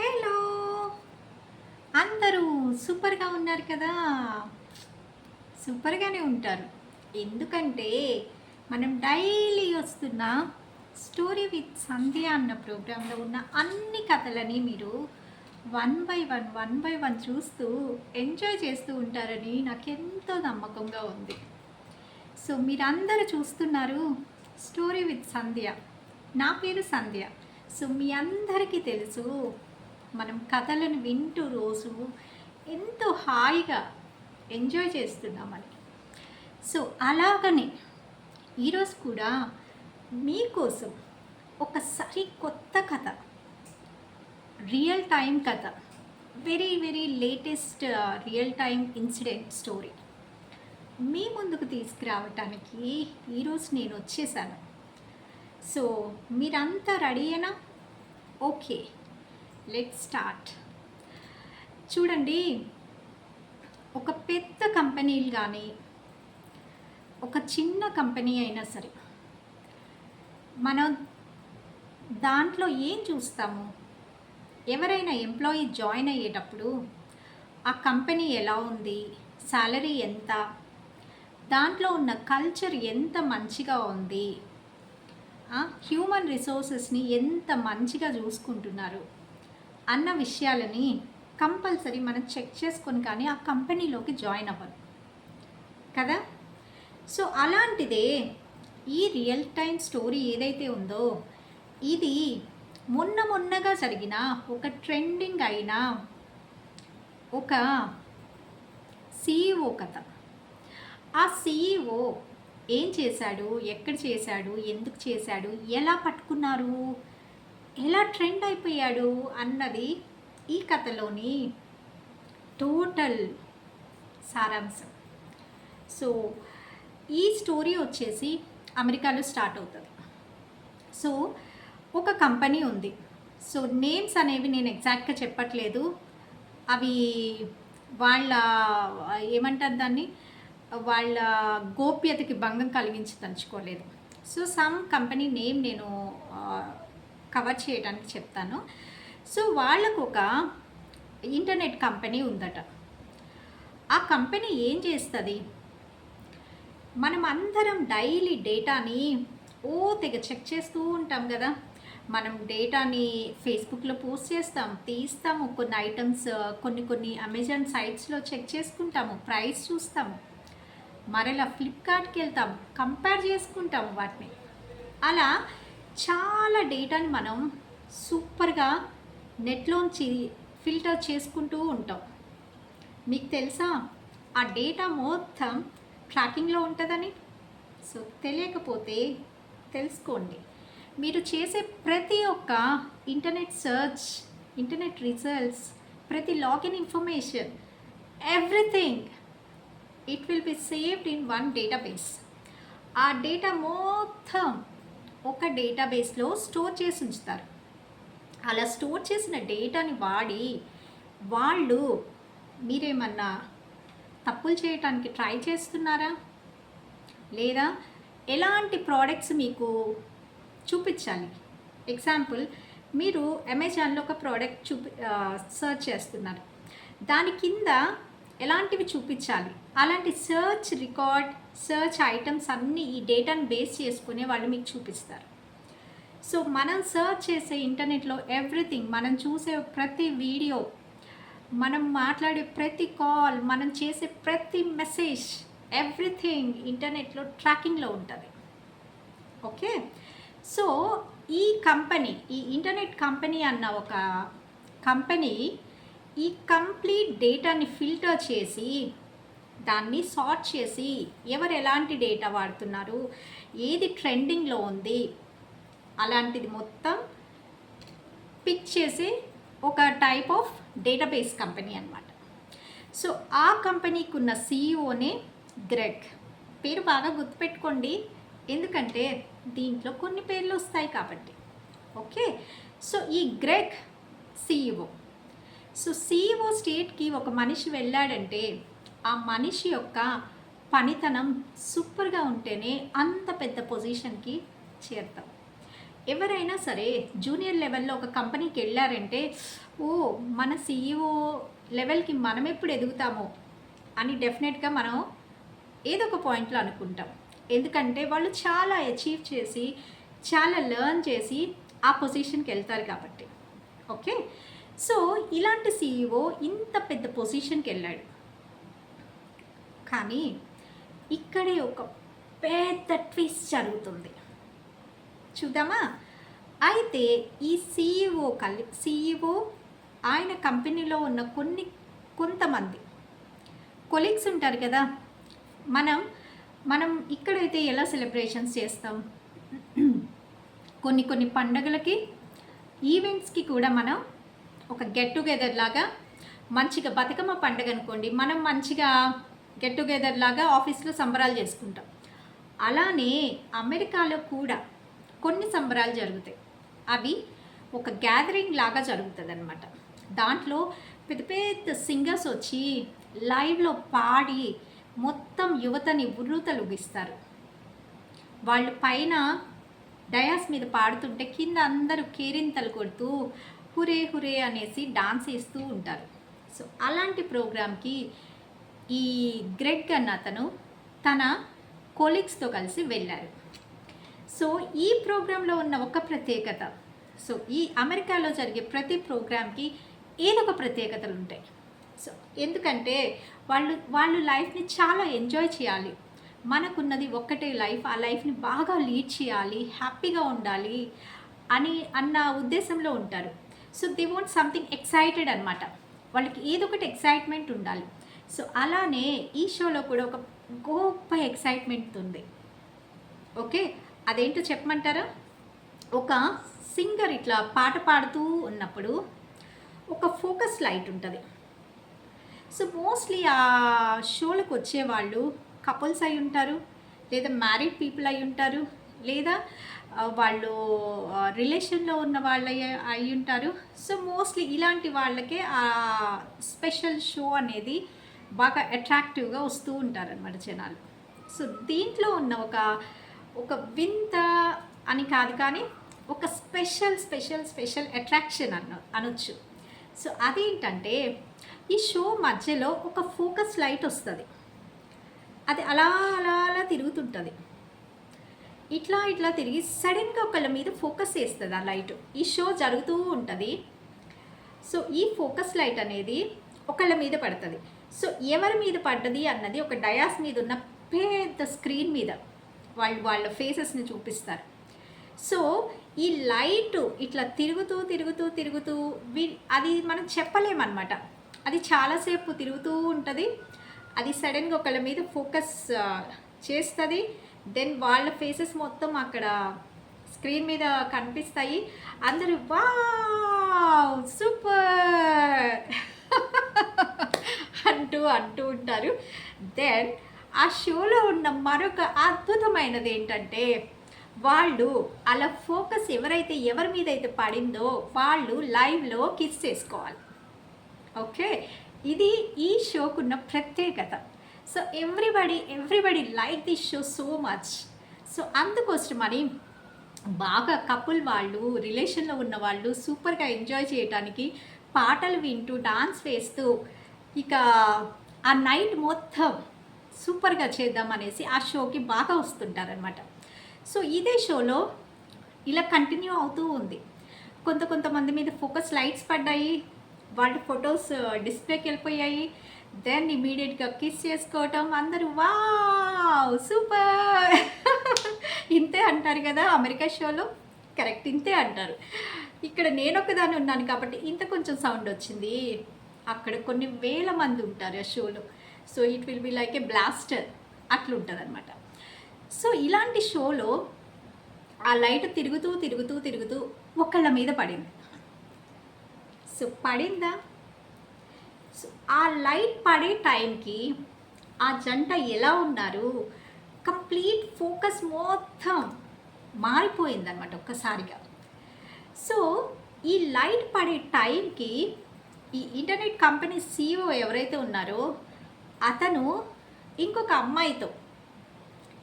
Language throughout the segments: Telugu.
హలో. అందరూ సూపర్గా ఉన్నారు కదా? సూపర్గానే ఉంటారు. ఎందుకంటే మనం డైలీ వస్తున్న స్టోరీ విత్ సంధ్య అన్న ప్రోగ్రాంలో ఉన్న అన్ని కథలని మీరు one by one one by one చూస్తూ ఎంజాయ్ చేస్తూ ఉంటారని నాకు ఎంతో నమ్మకంగా ఉంది. సో మీరందరూ చూస్తున్నారు స్టోరీ విత్ సంధ్య. నా పేరు సంధ్య. సో మీ అందరికీ తెలుసు మనం కథలను వింటూ రోజు ఎంతో హాయిగా ఎంజాయ్ చేస్తున్నామని సో అలాగనే ఈరోజు కూడా మీకోసం ఒక సరి కొత్త కథ రియల్ టైం కథ very very latest real time incident story మీ ముందుకు తీసుకురావటానికి ఈరోజు నేను వచ్చేసాను. సో మీరంతా రెడీ అయినా ఓకే. లెట్ స్టార్ట్ చూడండి ఒక పెద్ద కంపెనీలు కానీ ఒక చిన్న కంపెనీ అయినా సరే మనం దాంట్లో ఏం చూస్తాము? ఎవరైనా ఎంప్లాయీ జాయిన్ అయ్యేటప్పుడు ఆ కంపెనీ ఎలా ఉంది? శాలరీ ఎంత? దాంట్లో ఉన్న కల్చర్ ఎంత మంచిగా ఉంది? హ్యూమన్ రిసోర్సెస్ని ఎంత మంచిగా చూసుకుంటున్నారు? అన్న విషయాలని కంపల్సరీ మనం చెక్ చేసుకొని కానీ ఆ కంపెనీలోకి జాయిన్ అవ్వాలి కదా? సో అలాంటిదే ఈ రియల్ టైం స్టోరీ ఏదైతే ఉందో ఇది మొన్న మొన్నగా జరిగిన ఒక ట్రెండింగ్ అయిన ఒక సీఈఓ కథ. ఆ సీఈఓ ఏం చేశాడు? ఎక్కడ చేశాడు? ఎందుకు చేశాడు? ఎలా పట్టుకున్నారు? ఎలా ట్రెండ్ అయిపోయాడు అన్నది ఈ కథలోని టోటల్ సారాంశం. సో ఈ స్టోరీ వచ్చేసి అమెరికాలో స్టార్ట్ అవుతుంది. సో ఒక కంపెనీ ఉంది. సో నేమ్స్ అనేవి నేను ఎగ్జాక్ట్గా చెప్పట్లేదు. అవి వాళ్ళ ఏమంటారు దాన్ని? వాళ్ళ గోప్యతకి భంగం కలిగించి తలుచుకోలేదు. సో సమ్ కంపెనీ నేమ్ నేను కవర్ చేయడానికి చెప్తాను. సో వాళ్ళకు ఒక ఇంటర్నెట్ కంపెనీ ఉందట. ఆ కంపెనీ ఏం చేస్తుంది? మనం అందరం డైలీ డేటాని ఓ తెగ చెక్ చేస్తూ ఉంటాం కదా. మనం డేటాని ఫేస్బుక్లో పోస్ట్ చేస్తాం తీస్తాము కొన్ని ఐటమ్స్ కొన్ని కొన్ని అమెజాన్ సైట్స్లో చెక్ చేసుకుంటాము ప్రైస్ చూస్తాము. మరలా ఫ్లిప్కార్ట్కి వెళ్తాం కంపేర్ చేసుకుంటాము వాటిని. అలా చాలా డేటాని మనం సూపర్గా నెట్లోంచి ఫిల్టర్ చేసుకుంటూ ఉంటాం. మీకు తెలుసా? ఆ డేటా మొత్తం ట్రాకింగ్లో ఉంటుందని? సో తెలియకపోతే తెలుసుకోండి. మీరు చేసే ప్రతి ఒక్క ఇంటర్నెట్ సర్చ్ ఇంటర్నెట్ రిజల్ట్స్ ప్రతి login information everything it will be saved in one database. ఆ డేటా మొత్తం ఒక డేటాబేస్లో స్టోర్ చేసి ఉంచుతారు. అలా స్టోర్ చేసిన డేటాని వాడి వాళ్ళు మీరేమన్నా తప్పులు చేయటానికి ట్రై చేస్తున్నారా? లేదా ఎలాంటి ప్రోడక్ట్స్ మీకు చూపించాలి? ఎగ్జాంపుల్ మీరు అమెజాన్లో ఒక ప్రోడక్ట్ చూపి సర్చ్ చేస్తున్నారు. దాని కింద ఎలాంటివి చూపించాలి? అలాంటి సర్చ్ రికార్డ్ సర్చ్ ఐటమ్స్ అన్నీ ఈ డేటాను బేస్ చేసుకునే వాళ్ళు మీకు చూపిస్తారు. సో మనం సర్చ్ చేసే ఇంటర్నెట్లో ఎవ్రీథింగ్ మనం చూసే ప్రతి వీడియో మనం మాట్లాడే ప్రతి కాల్ మనం చేసే ప్రతి మెసేజ్ ఎవ్రీథింగ్ ఇంటర్నెట్లో ట్రాకింగ్లో ఉంటుంది. ఓకే సో ఈ కంపెనీ ఈ ఇంటర్నెట్ కంపెనీ అన్న ఒక కంపెనీ ఈ కంప్లీట్ డేటాని ఫిల్టర్ చేసి దాన్ని సార్ట్ చేసి ఎవరు ఎలాంటి డేటా వాడుతున్నారు ఏది ట్రెండింగ్లో ఉంది అలాంటిది మొత్తం పిక్ చేసి ఒక టైప్ ఆఫ్ డేటాబేస్ కంపెనీ అనమాట సో ఆ కంపెనీకి ఉన్న సీఈఓనే గ్రెగ్. పేరు బాగా గుర్తుపెట్టుకోండి. ఎందుకంటే దీంట్లో కొన్ని పేర్లు వస్తాయి కాబట్టి. ఓకే? సో ఈ గ్రెగ్ సీఈఓ. సో సీఈఓ స్టేట్కి ఒక మనిషి వెళ్ళాడంటే ఆ మనిషి యొక్క పనితనం సూపర్గా ఉంటేనే అంత పెద్ద పొజిషన్కి చేరుతాం. ఎవరైనా సరే జూనియర్ లెవెల్లో ఒక కంపెనీకి వెళ్ళారంటే ఓ మన సీఈఓ లెవెల్కి మనం ఎప్పుడు ఎదుగుతామో అని డెఫినెట్గా మనం ఏదో ఒక పాయింట్లో అనుకుంటాం. ఎందుకంటే వాళ్ళు చాలా అచీవ్ చేసి చాలా లెర్న్ చేసి ఆ పొజిషన్కి వెళ్తారు కాబట్టి. ఓకే? సో ఇలాంటి సీఈఓ ఇంత పెద్ద పొజిషన్కి వెళ్ళాడు. కానీ ఇక్కడే ఒక పెద్ద ట్విస్ట్ జరుగుతుంది. చూద్దామా? అయితే ఈ సీఈఓ కలి సీఈఓ ఆయన కంపెనీలో ఉన్న కొన్ని కొంతమంది కొలీగ్స్ ఉంటారు కదా? మనం మనం ఇక్కడైతే ఎలా సెలబ్రేషన్స్ చేస్తాం? కొన్ని కొన్ని పండగలకి ఈవెంట్స్కి కూడా మనం ఒక గెట్ టుగెదర్ లాగా మంచిగా బతుకమ్మ పండగ అనుకోండి మనం మంచిగా గెట్ టుగెదర్ లాగా ఆఫీస్లో సంబరాలు చేసుకుంటాం. అలానే అమెరికాలో కూడా కొన్ని సంబరాలు జరుగుతాయి. అవి ఒక గ్యాదరింగ్ లాగా జరుగుతుంది అనమాట దాంట్లో పెద్ద పెద్ద సింగర్స్ వచ్చి లైవ్లో పాడి మొత్తం యువతని ఉర్రూతలుగిస్తారు వాళ్ళు పైన డయాస్ మీద పాడుతుంటే కింద అందరూ కేరింతలు కొడుతూ హురే హురే అనేసి డాన్స్ వేస్తూ ఉంటారు. సో అలాంటి ప్రోగ్రామ్కి ఈ గ్రెగ్ అన్న అతను తన కొలీగ్స్తో కలిసి వెళ్ళారు. సో ఈ ప్రోగ్రాంలో ఉన్న ఒక ప్రత్యేకత సో ఈ అమెరికాలో జరిగే ప్రతి ప్రోగ్రామ్కి ఏదో ఒక ప్రత్యేకతలు ఉంటాయి. సో ఎందుకంటే వాళ్ళు వాళ్ళు లైఫ్ని చాలా ఎంజాయ్ చేయాలి. మనకున్నది ఒక్కటే లైఫ్ ఆ లైఫ్ని బాగా లీడ్ చేయాలి హ్యాపీగా ఉండాలి అని అన్న ఉద్దేశంలో ఉంటారు. So they want something excited అనమాట వాళ్ళకి ఏదో ఒకటి ఎక్సైట్మెంట్ ఉండాలి. సో అలానే ఈ షోలో కూడా ఒక గొప్ప ఎక్సైట్మెంట్ ఉంది ఓకే? అదేంటో చెప్పమంటారా? ఒక సింగర్ ఇట్లా పాట పాడుతూ ఉన్నప్పుడు ఒక ఫోకస్ లైట్ ఉంటుంది. సో మోస్ట్లీ ఆ షోలకు వచ్చేవాళ్ళు కపుల్స్ అయి ఉంటారు లేదా మ్యారీడ్ పీపుల్ అయి ఉంటారు లేదా వాళ్ళు రిలేషన్లో ఉన్న వాళ్ళు అయి ఉంటారు. సో మోస్ట్లీ ఇలాంటి వాళ్ళకే ఆ స్పెషల్ షో అనేది బాగా అట్రాక్టివ్గా వస్తూ ఉంటారనమాట జనాలు. సో దీంట్లో ఉన్న ఒక ఒక వింత అని కాదు కానీ ఒక స్పెషల్ స్పెషల్ స్పెషల్ అట్రాక్షన్ అన్న అనొచ్చు. సో అదేంటంటే ఈ షో మధ్యలో ఒక ఫోకస్ లైట్ వస్తుంది. అది అలా అలా అలా తిరుగుతుంటుంది. ఇట్లా ఇట్లా తిరిగి సడన్గా ఒకళ్ళ మీద ఫోకస్ చేస్తుంది ఆ లైట్. ఈ షో జరుగుతూ ఉంటుంది. సో ఈ ఫోకస్ లైట్ అనేది ఒకళ్ళ మీద పడుతుంది. సో ఎవరి మీద పడ్డది అన్నది ఒక డయాస్ మీద ఉన్న పెద్ద స్క్రీన్ మీద వాళ్ళు వాళ్ళ ఫేసెస్ని చూపిస్తారు. సో ఈ లైట్ ఇట్లా తిరుగుతూ తిరుగుతూ తిరుగుతూ వి అది మనం చెప్పలేమన్నమాట. అది చాలాసేపు తిరుగుతూ ఉంటుంది. అది సడన్గా ఒకళ్ళ మీద ఫోకస్ చేస్తుంది. దెన్ వాళ్ళ ఫేసెస్ మొత్తం అక్కడ స్క్రీన్ మీద కనిపిస్తాయి. అందరూ వా సూపర్! అంటూ అంటూ ఉంటారు. దెన్ ఆ షోలో ఉన్న మరొక అద్భుతమైనది ఏంటంటే వాళ్ళు అలా ఫోకస్ ఎవరైతే ఎవరి మీద అయితే పడిందో వాళ్ళు లైవ్లో కిస్ చేసుకోవాలి. ఓకే? ఇది ఈ షోకున్న ప్రత్యేకత. So everybody everybody like this show so much. So అందుకోసమని బాగా కపుల్ వాళ్ళు రిలేషన్లో ఉన్న వాళ్ళు సూపర్గా ఎంజాయ్ చేయడానికి పాటలు వింటూ డాన్స్ వేస్తూ ఇక ఆ నైట్ మొత్తం సూపర్గా చేద్దాం అనేసి ఆ షోకి బాగా వస్తుంటారనమాట సో ఇదే షోలో ఇలా కంటిన్యూ అవుతూ ఉంది. కొంత కొంతమంది మీద ఫోకస్ లైట్స్ పడ్డాయి వాళ్ళ ఫొటోస్ డిస్ప్లేకి వెళ్ళిపోయాయి. దెన్ ఇమీడియట్గా కిస్ చేసుకోవటం అందరూ వా సూపర్! ఇంతే అంటారు కదా అమెరికా షోలో? కరెక్ట్ ఇంతే అంటారు. ఇక్కడ నేను ఒకదాన్ని ఉన్నాను కాబట్టి ఇంత కొంచెం సౌండ్ వచ్చింది. అక్కడ కొన్ని వేల మంది ఉంటారు ఆ షోలో. So it will be like a blaster అట్లుంటుంది అనమాట సో ఇలాంటి షోలో ఆ లైట్ తిరుగుతూ తిరుగుతూ తిరుగుతూ ఒకళ్ళ మీద పడింది. సో పడిందా? సో ఆ లైట్ పడే టైంకి ఆ జంట ఎలా ఉన్నారు? కంప్లీట్ ఫోకస్ మొత్తం మారిపోయిందనమాట ఒక్కసారిగా. సో ఈ లైట్ పడే టైంకి ఈ ఇంటర్నెట్ కంపెనీ సీఈఓ ఎవరైతే ఉన్నారో అతను ఇంకొక అమ్మాయితో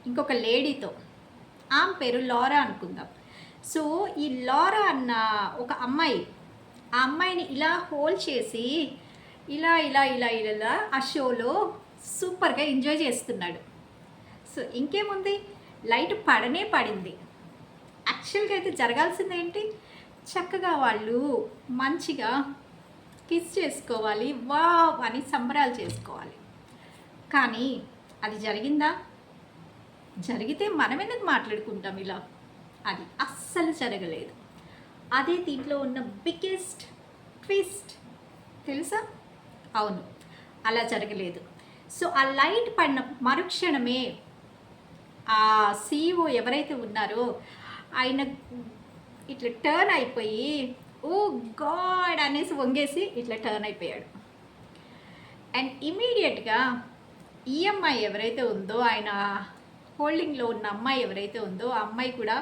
ఇంకొక లేడీతో ఆమె పేరు లారా అనుకుందాం. సో ఈ లారా అన్న ఒక అమ్మాయి ఆ అమ్మాయిని ఇలా హోల్డ్ చేసి ఇలా ఇలా ఇలా ఇలా ఆ షోలో సూపర్గా ఎంజాయ్ చేస్తున్నాడు. సో ఇంకేముంది? లైట్ పడనే పడింది. యాక్చువల్గా అయితే జరగాల్సింది ఏంటి చక్కగా వాళ్ళు మంచిగా కిస్ చేసుకోవాలి వా అని సంబరాలు చేసుకోవాలి. కానీ అది జరిగిందా? జరిగితే మనం ఎందుకు మాట్లాడుకుంటాం ఇలా? అది అస్సలు జరగలేదు. అదే దీంట్లో ఉన్న బిగ్గెస్ట్ ట్విస్ట్ తెలుసా? అవును అలా జరగలేదు. సో ఆ లైట్ పడిన మరుక్షణమే ఆ సీఈఓ ఎవరైతే ఉన్నారో ఆయన ఇట్లా టర్న్ అయిపోయి ఓ గాడ్ అనేసి వంగేసి ఇట్లా టర్న్ అయిపోయాడు. అండ్ ఇమీడియట్గా ఈ అమ్మాయి ఎవరైతే ఉందో ఆయన హోల్డింగ్లో ఉన్న అమ్మాయి ఎవరైతే ఉందో ఆ అమ్మాయి కూడా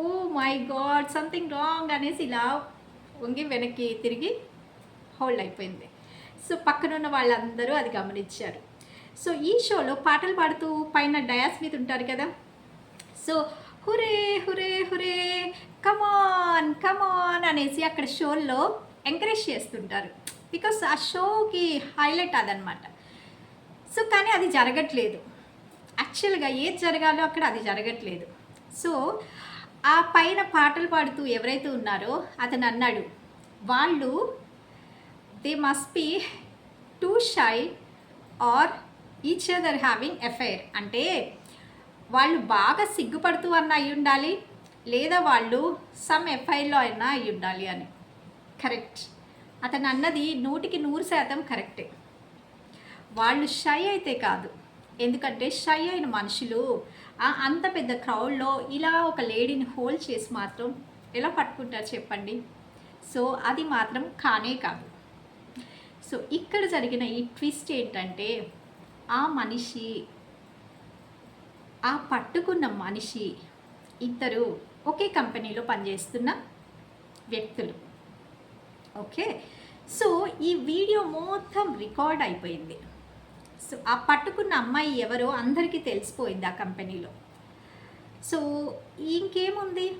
oh my God something wrong అనేసి ఇలా వంగి వెనక్కి తిరిగి హోల్డ్ అయిపోయింది. సో పక్కనున్న వాళ్ళందరూ అది గమనించారు. సో ఈ షోలో పాటలు పాడుతూ పైన డయాస్ మీద ఉంటారు కదా. So hurray hurray hurray. Come on come on అనేసి అక్కడ షోల్లో ఎంకరేజ్ చేస్తుంటారు. బికాస్ ఆ షోకి హైలైట్ అదనమాట సో కానీ అది జరగట్లేదు. యాక్చువల్గా ఏది జరగాలో అక్కడ అది జరగట్లేదు. సో ఆ పైన పాటలు పాడుతూ ఎవరైతే ఉన్నారో అతను అన్నాడు వాళ్ళు they must be too shy are each other having affair అంటే వాళ్ళు బాగా సిగ్గుపడుతూ అన్న అయి ఉండాలి లేదా వాళ్ళు సమ్ ఎఫ్ఐలో అయినా అయి ఉండాలి అని. కరెక్ట్ అతను అన్నది నూటికి నూరు శాతం కరెక్టే వాళ్ళు షై అయితే కాదు. ఎందుకంటే షై అయిన మనుషులు ఆ అంత పెద్ద క్రౌడ్లో ఇలా ఒక లేడీని హోల్డ్ చేసి మాత్రం ఎలా పట్టుకుంటారు చెప్పండి? సో అది మాత్రం కానే కాదు. సో ఇక్కడ జరిగిన ఈ ట్విస్ట్ ఏంటంటే ఆ మనిషి ఆ పట్టుకున్న మనిషి ఇద్దరు ఒకే కంపెనీలో పనిచేస్తున్న వ్యక్తులు. ఓకే? సో ఈ వీడియో మొత్తం రికార్డ్ అయిపోయింది. సో ఆ పట్టుకున్న అమ్మాయి ఎవరో అందరికీ తెలిసిపోయింది ఆ కంపెనీలో. సో ఇంకేముంది?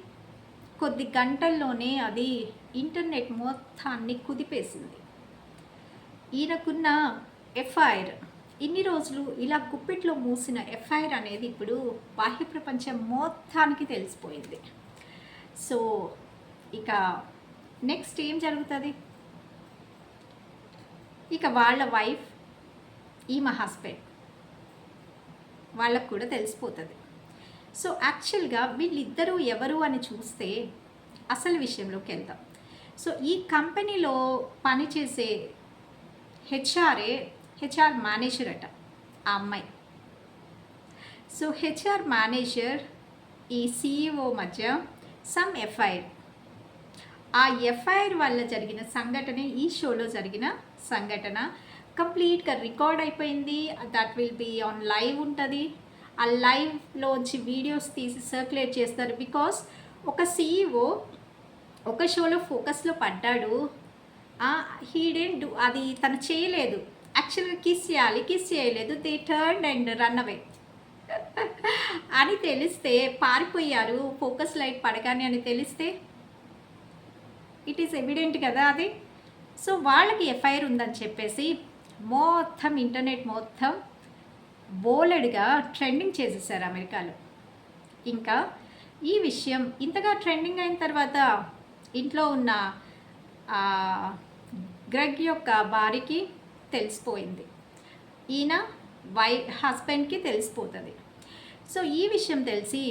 కొద్ది గంటల్లోనే అది ఇంటర్నెట్ మొత్తాన్ని కుదిపేసింది. ఈయనకున్న ఎఫ్ఐఆర్ ఇన్ని రోజులు ఇలా గుప్పిట్లో మూసిన ఎఫ్ఐఆర్ అనేది ఇప్పుడు బాహ్య ప్రపంచం మొత్తానికి తెలిసిపోయింది. సో ఇక నెక్స్ట్ ఏం జరుగుతుంది? ఇక వాళ్ళ వైఫ్ ఈమె హస్బెండ్ వాళ్ళకు కూడా తెలిసిపోతుంది. సో యాక్చువల్గా వీళ్ళిద్దరూ ఎవరు అని చూస్తే అసలు విషయంలోకి వెళ్తాం సో ఈ కంపెనీలో పనిచేసే హెచ్ఆర్ఏ హెచ్ఆర్ మేనేజర్ అట ఆ అమ్మాయి. సో హెచ్ఆర్ మేనేజర్ ఈ సిఇఓ మధ్య సమ్ ఎఫ్ఐఆర్. ఆ ఎఫ్ఐఆర్ వల్ల జరిగిన సంఘటన ఈ షోలో జరిగిన సంఘటన కంప్లీట్గా రికార్డ్ అయిపోయింది. That will be on live ఉంటుంది. ఆ లైవ్లోంచి వీడియోస్ తీసి సర్క్యులేట్ చేస్తారు బికాస్ ఒక సీఈఓ ఒక షోలో ఫోకస్లో పడ్డాడు. హీ డెంట్ డూ అది తను చేయలేదు. యాక్చువల్గా కిస్ చేయాలి కిస్ చేయలేదు they turn and run away అని తెలిస్తే పారిపోయారు ఫోకస్ లైట్ పడగానే అని తెలిస్తే ఇట్ ఈస్ ఎవిడెంట్ కదా అది సో వాళ్ళకి ఎఫ్ఐఆర్ ఉందని చెప్పేసి మొత్తం ఇంటర్నెట్ మొత్తం బోలెడ్గా ట్రెండింగ్ చేసేసారు అమెరికాలో ఇంకా ఈ విషయం ఇంతగా ట్రెండింగ్ అయిన తర్వాత ఇంట్లో ఉన్న గ్రగ్ యొక్క భార్యకి తెలిసిపోయింది. ఈయన వై హస్బెండ్కి తెలిసిపోతుంది. సో ఈ విషయం తెలిసి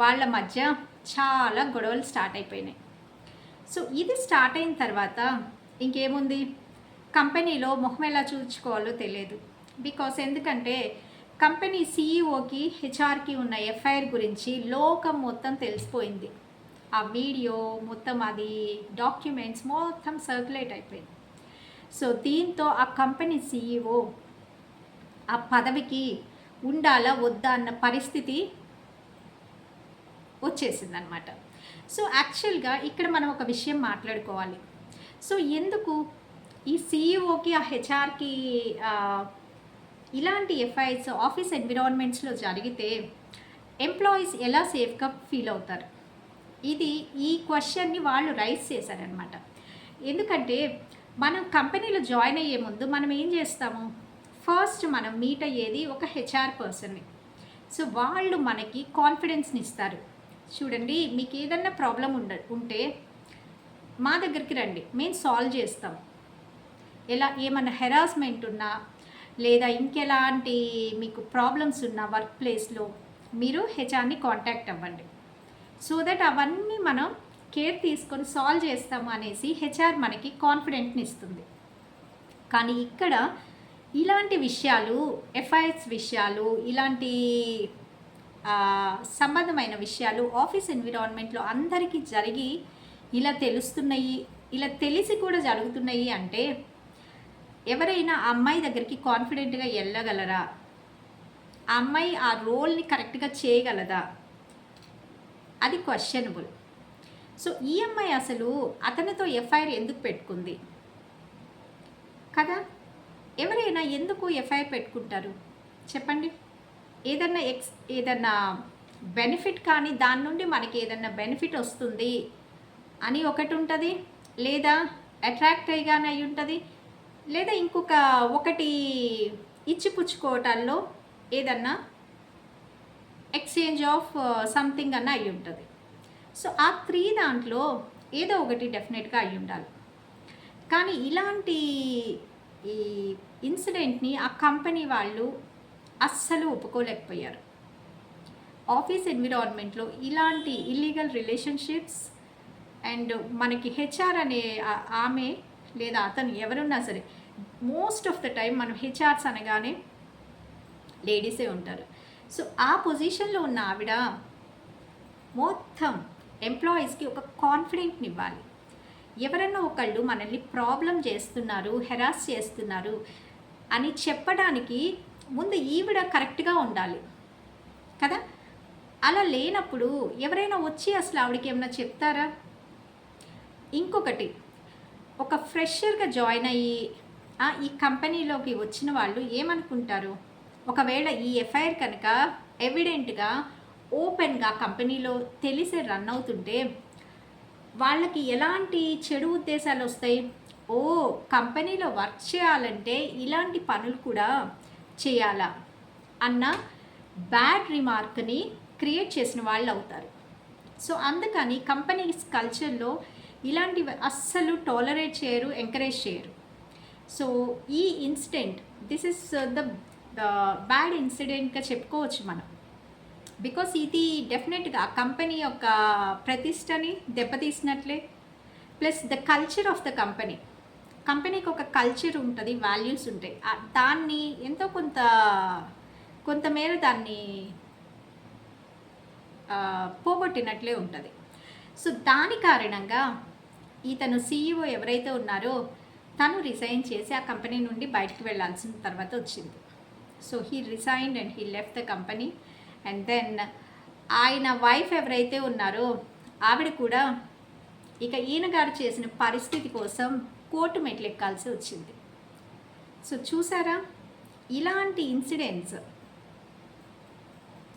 వాళ్ళ మధ్య చాలా గొడవలు స్టార్ట్ అయిపోయినాయి. సో ఇది స్టార్ట్ అయిన తర్వాత ఇంకేముంది? కంపెనీలో మొహం ఎలా చూసుకోవాలో తెలియదు. బికాస్ ఎందుకంటే కంపెనీ సీఈఓకి హెచ్ఆర్కి ఉన్న ఎఫ్ఐఆర్ గురించి లోకం మొత్తం తెలిసిపోయింది. ఆ వీడియో మొత్తం అది డాక్యుమెంట్స్ మొత్తం సర్క్యులేట్ అయిపోయింది. సో దీంతో ఆ కంపెనీ సీఈఓ ఆ పదవికి ఉండాలా వద్దా అన్న పరిస్థితి వచ్చేసింది అనమాట సో యాక్చువల్గా ఇక్కడ మనం ఒక విషయం మాట్లాడుకోవాలి. సో ఎందుకు ఈ సీఈఓకి ఆ హెచ్ఆర్కి ఇలాంటి ఎఫ్ఐఎస్ ఆఫీస్ ఎన్విరాన్మెంట్స్లో జరిగితే ఎంప్లాయీస్ ఎలా సేఫ్గా ఫీల్ అవుతారు? ఇది ఈ క్వశ్చన్ని వాళ్ళు రైజ్ చేశారనమాట ఎందుకంటే మనం కంపెనీలో జాయిన్ అయ్యే ముందు మనం ఏం చేస్తాము? ఫస్ట్ మనం మీట్ అయ్యేది ఒక హెచ్ఆర్ పర్సన్ని. సో వాళ్ళు మనకి కాన్ఫిడెన్స్ని ఇస్తారు. చూడండి మీకు ఏదన్నా ప్రాబ్లం ఉండ ఉంటే మా దగ్గరికి రండి. మేము సాల్వ్ చేస్తాం. ఎలా ఏమన్నా హెరాస్మెంట్ ఉన్నా లేదా ఇంకెలాంటి మీకు ప్రాబ్లమ్స్ ఉన్నా వర్క్ ప్లేస్లో మీరు హెచ్ఆర్ని కాంటాక్ట్ అవ్వండి. సో దట్ అవన్నీ మనం కేర్ తీసుకొని సాల్వ్ చేస్తాము అనేసి హెచ్ఆర్ మనకి కాన్ఫిడెంట్ని ఇస్తుంది. కానీ ఇక్కడ ఇలాంటి విషయాలు ఎఫ్ఐఎస్ విషయాలు ఇలాంటి సంబంధమైన విషయాలు ఆఫీస్ ఎన్విరాన్మెంట్లో అందరికీ జరిగి ఇలా తెలుస్తున్నాయి ఇలా తెలిసి కూడా జరుగుతున్నాయి అంటే ఎవరైనా ఆ అమ్మాయి దగ్గరికి కాన్ఫిడెంట్గా వెళ్ళగలరా? ఆ అమ్మాయి ఆ రోల్ని కరెక్ట్గా చేయగలదా? అది క్వశ్చనబుల్ సో ఈ అమ్మాయి అసలు అతనితో ఎఫ్ఐఆర్ ఎందుకు పెట్టుకుంది? కదా? ఎవరైనా ఎందుకు ఎఫ్ఐఆర్ పెట్టుకుంటారు? చెప్పండి. ఏదన్నా ఎక్స్ ఏదన్నా బెనిఫిట్ కానీ దాని నుండి మనకి ఏదన్నా బెనిఫిట్ వస్తుంది అని ఒకటి ఉంటుంది లేదా అట్రాక్ట్ అయ్యిగానే అయి ఉంటుంది లేదా ఇంకొక ఒకటి ఇచ్చిపుచ్చుకోవటాల్లో ఏదన్నా ఎక్స్చేంజ్ ఆఫ్ uh, సంథింగ్ అన్న అయి ఉంటుంది. సో ఆ త్రీ దాంట్లో ఏదో ఒకటి డెఫినెట్గా అయి ఉండాలి. కానీ ఇలాంటి ఈ ఇన్సిడెంట్ని ఆ కంపెనీ వాళ్ళు అస్సలు ఒప్పుకోలేకపోయారు. ఆఫీస్ ఎన్విరాన్మెంట్లో ఇలాంటి ఇల్లీగల్ రిలేషన్షిప్స్ అండ్ మనకి హెచ్ఆర్ అనే ఆమె లేదా అతను ఎవరున్నా సరే మోస్ట్ ఆఫ్ ద టైం మనం హెచ్ఆర్స్ అనగానే లేడీసే ఉంటారు. సో ఆ పొజిషన్లో ఉన్న ఆవిడ మొత్తం ఎంప్లాయీస్కి ఒక కాన్ఫిడెంట్ని ఇవ్వాలి ఎవరన్నా ఒకళ్ళు మనల్ని ప్రాబ్లం చేస్తున్నారు హెరాస్ చేస్తున్నారు అని చెప్పడానికి ముందు ఈవిడ కరెక్ట్గా ఉండాలి. కదా? అలా లేనప్పుడు ఎవరైనా వచ్చి అసలు ఆవిడకి ఏమైనా చెప్తారా? ఇంకొకటి ఒక ఫ్రెషర్గా జాయిన్ అయ్యి ఈ కంపెనీలోకి వచ్చిన వాళ్ళు ఏమనుకుంటారు? ఒకవేళ ఈ ఎఫ్ఐఆర్ కనుక ఎవిడెంట్గా ఓపెన్గా కంపెనీలో తెలిసి రన్ అవుతుంటే వాళ్ళకి ఎలాంటి చెడు ఉద్దేశాలు వస్తాయి? ఓ కంపెనీలో వర్క్ చేయాలంటే ఇలాంటి పనులు కూడా చేయాలా? అన్న బ్యాడ్ రిమార్క్ని క్రియేట్ చేసిన వాళ్ళు అవుతారు. సో అందుకని కంపెనీస్ కల్చర్లో ఇలాంటివి అస్సలు టాలరేట్ చేయరు ఎంకరేజ్ చేయరు. సో ఈ incident this is the the bad ఇన్సిడెంట్గా చెప్పుకోవచ్చు మనం. బికాస్ ఇది డెఫినెట్గా కంపెనీ యొక్క ప్రతిష్టని దెబ్బతీసినట్లే. Plus the culture of the company కంపెనీకి ఒక కల్చర్ ఉంటుంది వాల్యూస్ ఉంటాయి. దాన్ని ఎంతో కొంత కొంతమేర దాన్ని పోగొట్టినట్లే ఉంటుంది. సో దాని కారణంగా ఇతను సీఈఓ ఎవరైతే ఉన్నారో తను రిజైన్ చేసి ఆ కంపెనీ నుండి బయటకు వెళ్ళాల్సిన తర్వాత వచ్చింది. So he resigned and he left the company and then ఆయన వైఫ్ ఎవరైతే ఉన్నారో ఆవిడ కూడా ఇక ఈయన గారు చేసిన పరిస్థితి కోసం కోర్టు మెట్లు ఎక్కాల్సి వచ్చింది. సో చూసారా? ఇలాంటి ఇన్సిడెంట్స్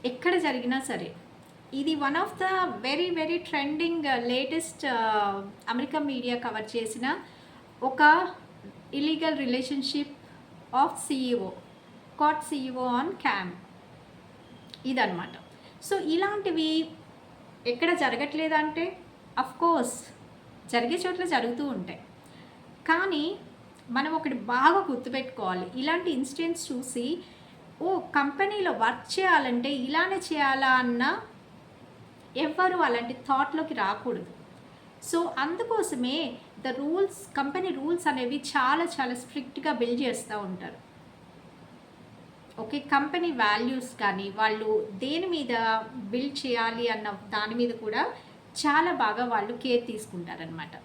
ఎక్కడ జరిగినా సరే ఇది one of the very very trending latest America media cover చేసిన ఒక illegal relationship of CEO caught CEO on camp ఇదన్నమాట. సో ఇలాంటివి ఎక్కడ జరగట్లేదంటే కోర్స్ జరిగే చోట్ల జరుగుతూ ఉంటాయి. కానీ మనం ఒకటి బాగా గుర్తుపెట్టుకోవాలి. ఇలాంటి ఇన్సిడెంట్స్ చూసి ఓ కంపెనీలో వర్క్ చేయాలంటే ఇలానే చేయాలా అన్న ఎవ్వరు అలాంటి థాట్లోకి రాకూడదు. సో అందుకోసమే ద రూల్స్ కంపెనీ రూల్స్ అనేవి చాలా చాలా స్ట్రిక్ట్గా బిల్డ్ చేస్తూ ఉంటారు. ఓకే కంపెనీ వాల్యూస్ కానీ వాళ్ళు దేని మీద బిల్డ్ చేయాలి అన్న దాని మీద కూడా చాలా బాగా వాళ్ళు కేర్ తీసుకుంటారనమాట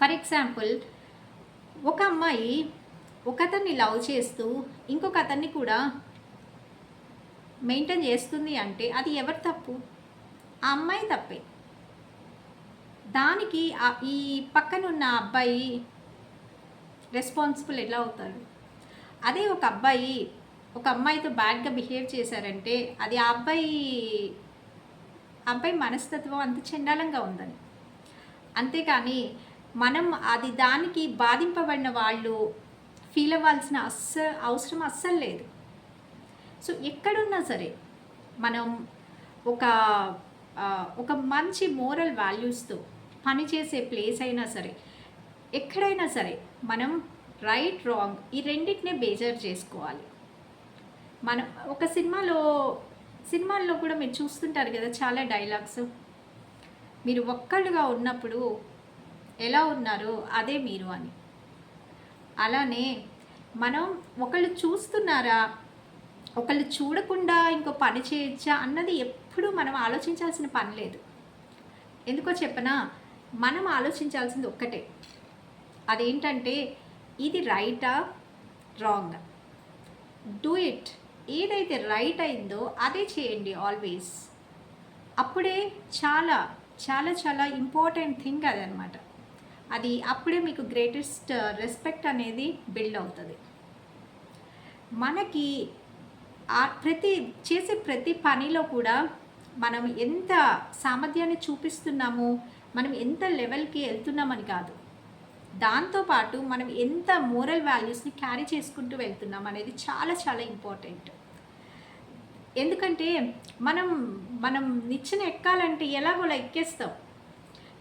ఫర్ ఎగ్జాంపుల్ ఒక అమ్మాయి ఒక అతన్ని లవ్ చేస్తూ ఇంకొక అతన్ని కూడా మెయింటైన్ చేస్తుంది అంటే అది ఎవరి తప్పు? ఆ అమ్మాయి తప్పే. దానికి ఆ- ఈ పక్కనున్న అబ్బాయి రెస్పాన్సిబుల్ ఎలా అవుతారు అదే ఒక అబ్బాయి ఒక అమ్మాయితో బ్యాడ్గా బిహేవ్ చేశారంటే అది ఆ అబ్బాయి అబ్బాయి మనస్తత్వం అంత చండాలంగా ఉందని. అంతేకాని మనం అది దానికి బాధింపబడిన వాళ్ళు ఫీల్ అవ్వాల్సిన అస్స అవసరం అస్సలు లేదు. సో ఎక్కడున్నా సరే మనం ఒక ఒక మంచి మోరల్ వాల్యూస్తో పనిచేసే ప్లేస్ అయినా సరే ఎక్కడైనా సరే మనం రైట్ రాంగ్ ఈ రెండింటినే బేజర్ చేసుకోవాలి. మనం ఒక సినిమాలో సినిమాల్లో కూడా మీరు చూస్తుంటారు కదా చాలా డైలాగ్స్. మీరు ఒక్కళ్ళుగా ఉన్నప్పుడు ఎలా ఉన్నారో అదే మీరు అని. అలానే మనం ఒకళ్ళు చూస్తున్నారా ఒకళ్ళు చూడకుండా ఇంకో పని చేయొచ్చా అన్నది ఎప్పుడూ మనం ఆలోచించాల్సిన పని లేదు. ఎందుకో చెప్పనా మనం ఆలోచించాల్సింది ఒక్కటే. అదేంటంటే ఇది రైటా రాంగ్? Do it. ఏదైతే రైట్ అయిందో అదే చేయండి ఆల్వేస్ అప్పుడే చాలా చాలా చాలా ఇంపార్టెంట్ థింగ్ అదనమాట అది అప్పుడే మీకు గ్రేటెస్ట్ రెస్పెక్ట్ అనేది బిల్డ్ అవుతుంది. మనకి ఆ ప్రతి చేసే ప్రతి పనిలో కూడా మనం ఎంత సామర్థ్యాన్ని చూపిస్తున్నాము మనం ఎంత లెవెల్కి వెళ్తున్నామని కాదు. దాంతోపాటు మనం ఎంత మోరల్ వాల్యూస్ని క్యారీ చేసుకుంటూ వెళ్తున్నాం అనేది చాలా చాలా ఇంపార్టెంట్. ఎందుకంటే మనం మనం నిచ్చిన ఎక్కాలంటే ఎలాగోలా ఎక్కేస్తాం.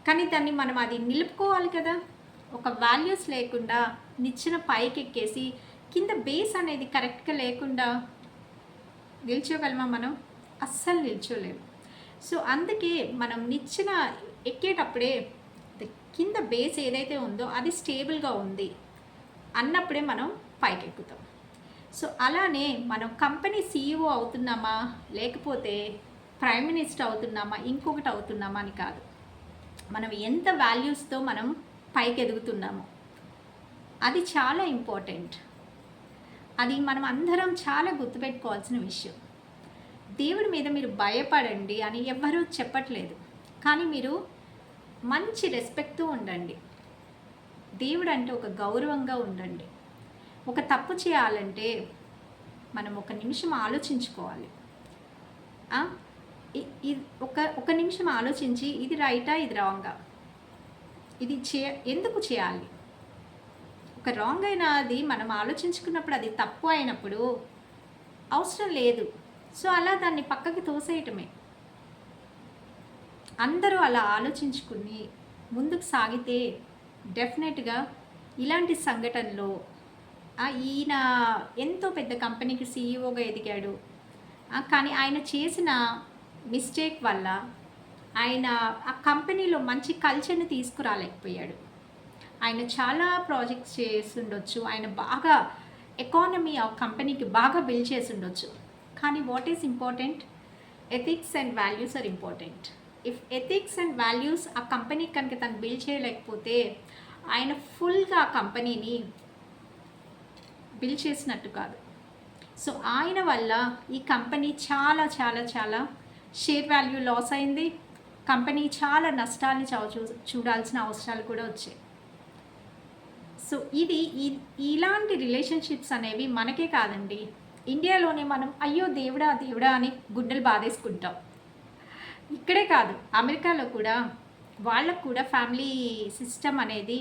కానీ దాన్ని మనం అది నిలుపుకోవాలి కదా. ఒక వాల్యూస్ లేకుండా నిచ్చిన పైకి ఎక్కేసి కింద బేస్ అనేది కరెక్ట్గా లేకుండా నిల్చోగలమా మనం? అస్సలు నిల్చోలేము సో అందుకే మనం నిచ్చిన ఎక్కేటప్పుడే కింద బేస్ ఏదైతే ఉందో అది స్టేబుల్గా ఉంది అన్నప్పుడే మనం పైకి ఎక్కుతాం సో అలానే మనం కంపెనీ సీఈఓ అవుతున్నామా? లేకపోతే ప్రైమ్ మినిస్టర్ అవుతున్నామా? ఇంకొకటి అవుతున్నామా అని కాదు. మనం ఎంత వాల్యూస్తో మనం పైకి ఎదుగుతున్నామో. అది చాలా ఇంపార్టెంట్ అది మనం అందరం చాలా గుర్తుపెట్టుకోవాల్సిన విషయం. దేవుడి మీద మీరు భయపడండి అని ఎవ్వరూ చెప్పట్లేదు. కానీ మీరు మంచి రెస్పెక్ట్తో ఉండండి. దేవుడు అంటే ఒక గౌరవంగా ఉండండి. ఒక తప్పు చేయాలంటే మనం ఒక నిమిషం ఆలోచించుకోవాలి. ఒక ఒక నిమిషం ఆలోచించి ఇది రైటా ఇది రాంగా? ఇది చే ఎందుకు చేయాలి? ఒక రాంగ్ అయిన అది మనం ఆలోచించుకున్నప్పుడు అది తప్పు అయినప్పుడు అవసరం లేదు. సో అలా దాన్ని పక్కకి తోసేయటమే. అందరూ అలా ఆలోచించుకుని ముందుకు సాగితే డెఫినెట్గా ఇలాంటి సంఘటనలో ఈయన ఎంతో పెద్ద కంపెనీకి సీఈఓగా ఎదిగాడు. కానీ ఆయన చేసిన మిస్టేక్ వల్ల ఆయన ఆ కంపెనీలో మంచి కల్చర్ని తీసుకురాలేకపోయాడు. ఆయన చాలా ప్రాజెక్ట్స్ చేసి ఉండొచ్చు ఆయన బాగా ఎకానమీ ఆ కంపెనీకి బాగా బిల్డ్ చేసి ఉండొచ్చు కానీ what is important? Ethics and values are important. If ethics and values ఆ కంపెనీ కనుక తను బిల్డ్ చేయలేకపోతే ఆయన ఫుల్గా ఆ కంపెనీని బిల్డ్ చేసినట్టు కాదు. సో ఆయన వల్ల ఈ కంపెనీ చాలా చాలా చాలా షేర్ వాల్యూ లాస్ అయింది. కంపెనీ చాలా నష్టాన్ని చూ చూ- చూడాల్సిన అవసరాలు కూడా వచ్చాయి. సో ఇది ఈ- ఇలాంటి రిలేషన్షిప్స్ అనేవి మనకే కాదండి. ఇండియాలోనే మనం అయ్యో దేవుడా దేవుడా అని గుండెలు బాధేసుకుంటాం. ఇక్కడే కాదు అమెరికాలో కూడా వాళ్ళకు కూడా ఫ్యామిలీ సిస్టమ్ అనేది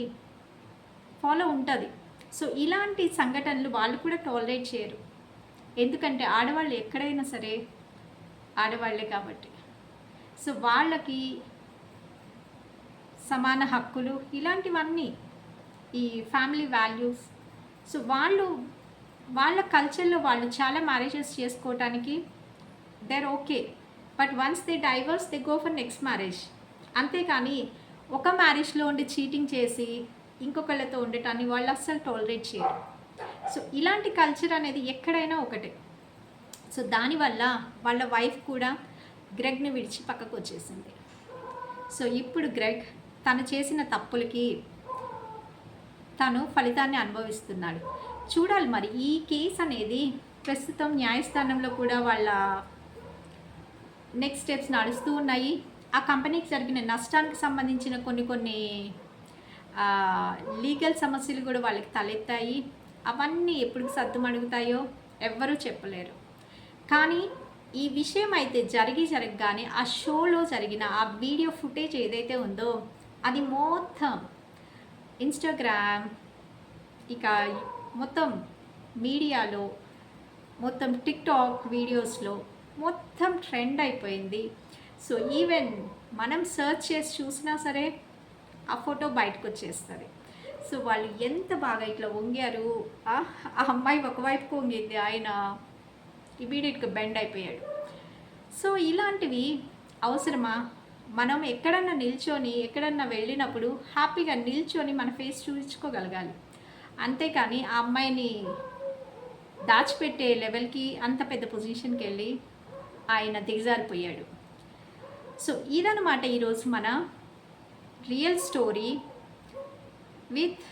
ఫాలో ఉంటుంది. సో ఇలాంటి సంఘటనలు వాళ్ళు కూడా టాలరేట్ చేయరు. ఎందుకంటే ఆడవాళ్ళు ఎక్కడైనా సరే ఆడవాళ్ళే కాబట్టి. సో వాళ్ళకి సమాన హక్కులు ఇలాంటివన్నీ ఈ ఫ్యామిలీ వాల్యూస్. సో వాళ్ళు వాళ్ళ కల్చర్లో వాళ్ళు చాలా మ్యారేజెస్ చేసుకోవటానికి there okay but once they divorce they go for next marriage. అంతేకాని ఒక మ్యారేజ్లో ఉండి చీటింగ్ చేసి ఇంకొకళ్ళతో ఉండటాన్ని వాళ్ళు అస్సలు టాలరేట్ చేయరు. సో ఇలాంటి కల్చర్ అనేది ఎక్కడైనా ఒకటే. సో దానివల్ల వాళ్ళ వైఫ్ కూడా గ్రెగ్ని విడిచి పక్కకు వచ్చేసింది. సో ఇప్పుడు గ్రెగ్ తను చేసిన తప్పులకి తను ఫలితాన్ని అనుభవిస్తున్నాడు. చూడాలి మరి ఈ కేసు అనేది ప్రస్తుతం న్యాయస్థానంలో కూడా వాళ్ళ నెక్స్ట్ స్టెప్స్ నడుస్తూ ఉన్నాయి. ఆ కంపెనీకి జరిగిన నష్టానికి సంబంధించిన కొన్ని కొన్ని లీగల్ సమస్యలు కూడా వాళ్ళకి తలెత్తాయి. అవన్నీ ఎప్పుడు సద్దుమణుగుతాయో ఎవ్వరూ చెప్పలేరు. కానీ ఈ విషయం అయితే జరిగి జరగగానే ఆ షోలో జరిగిన ఆ వీడియో ఫుటేజ్ ఏదైతే ఉందో అది మొత్తం ఇన్స్టాగ్రామ్ ఇక మొత్తం మీడియాలో మొత్తం టిక్టాక్ వీడియోస్లో మొత్తం ట్రెండ్ అయిపోయింది. సో ఈవెన్ మనం సర్చ్ చేసి చూసినా సరే ఆ ఫోటో బయటకు వచ్చేస్తుంది. సో వాళ్ళు ఎంత బాగా ఇట్లా వంగారు ఆ ఆ అమ్మాయి ఒకవైపుకు వంగింది ఆయన ఇమీడియట్గా బెండ్ అయిపోయాడు. సో ఇలాంటివి అవసరమా? మనం ఎక్కడన్నా నిల్చొని ఎక్కడన్నా వెళ్ళినప్పుడు హ్యాపీగా నిల్చొని మన ఫేస్ చూపించుకోగలగాలి అంతేకాని ఆ అమ్మాయిని దాచిపెట్టే లెవెల్కి అంత పెద్ద పొజిషన్కి వెళ్ళి ఆయన దిగజారిపోయాడు. సో ఇదనమాట ఈరోజు మన real story with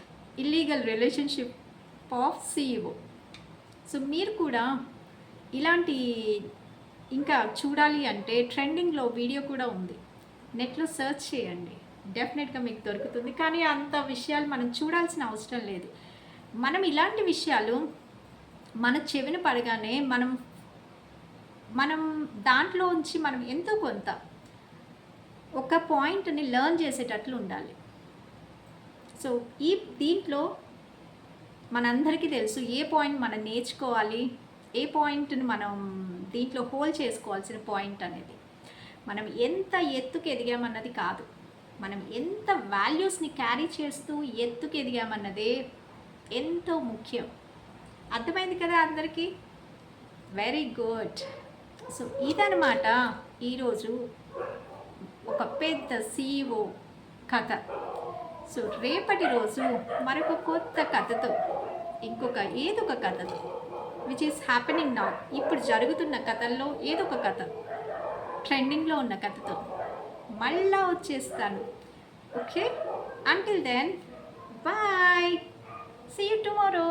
illegal relationship of CEO so మీరు కూడా ఇలాంటి ఇంకా చూడాలి అంటే ట్రెండింగ్లో వీడియో కూడా ఉంది. నెట్లో సెర్చ్ చేయండి. డెఫినెట్గా మీకు దొరుకుతుంది. కానీ అంత విషయాలు మనం చూడాల్సిన అవసరం లేదు. మనం ఇలాంటి విషయాలు మన చెవిన పడగానే మనం మనం దాంట్లో ఉంచి మనం ఎంతో కొంత ఒక పాయింట్ని లెర్న్ చేసేటట్లు ఉండాలి. సో ఈ దీంట్లో మనందరికీ తెలుసు ఏ పాయింట్ మనం నేర్చుకోవాలి ఏ పాయింట్ని మనం దీంట్లో హోల్డ్ చేసుకోవాల్సిన పాయింట్ అనేది. మనం ఎంత ఎత్తుకు ఎదిగామన్నది కాదు. మనం ఎంత వాల్యూస్ని క్యారీ చేస్తూ ఎత్తుకు ఎదిగామన్నదే ఎంతో ముఖ్యం. అర్థమైంది కదా అందరికీ? Very good. సో ఇదనమాట ఈరోజు ఒక పెద్ద సీఈఓ కథ. సో రేపటి రోజు మరొక కొత్త కథతో ఇంకొక ఏదో ఒక కథతో విచ్ ఈస్ హ్యాపెనింగ్ నౌ ఇప్పుడు జరుగుతున్న కథల్లో ఏదో ఒక కథ ట్రెండింగ్లో ఉన్న కథతో మళ్ళా వచ్చేస్తాను. Okay until then bye see you tomorrow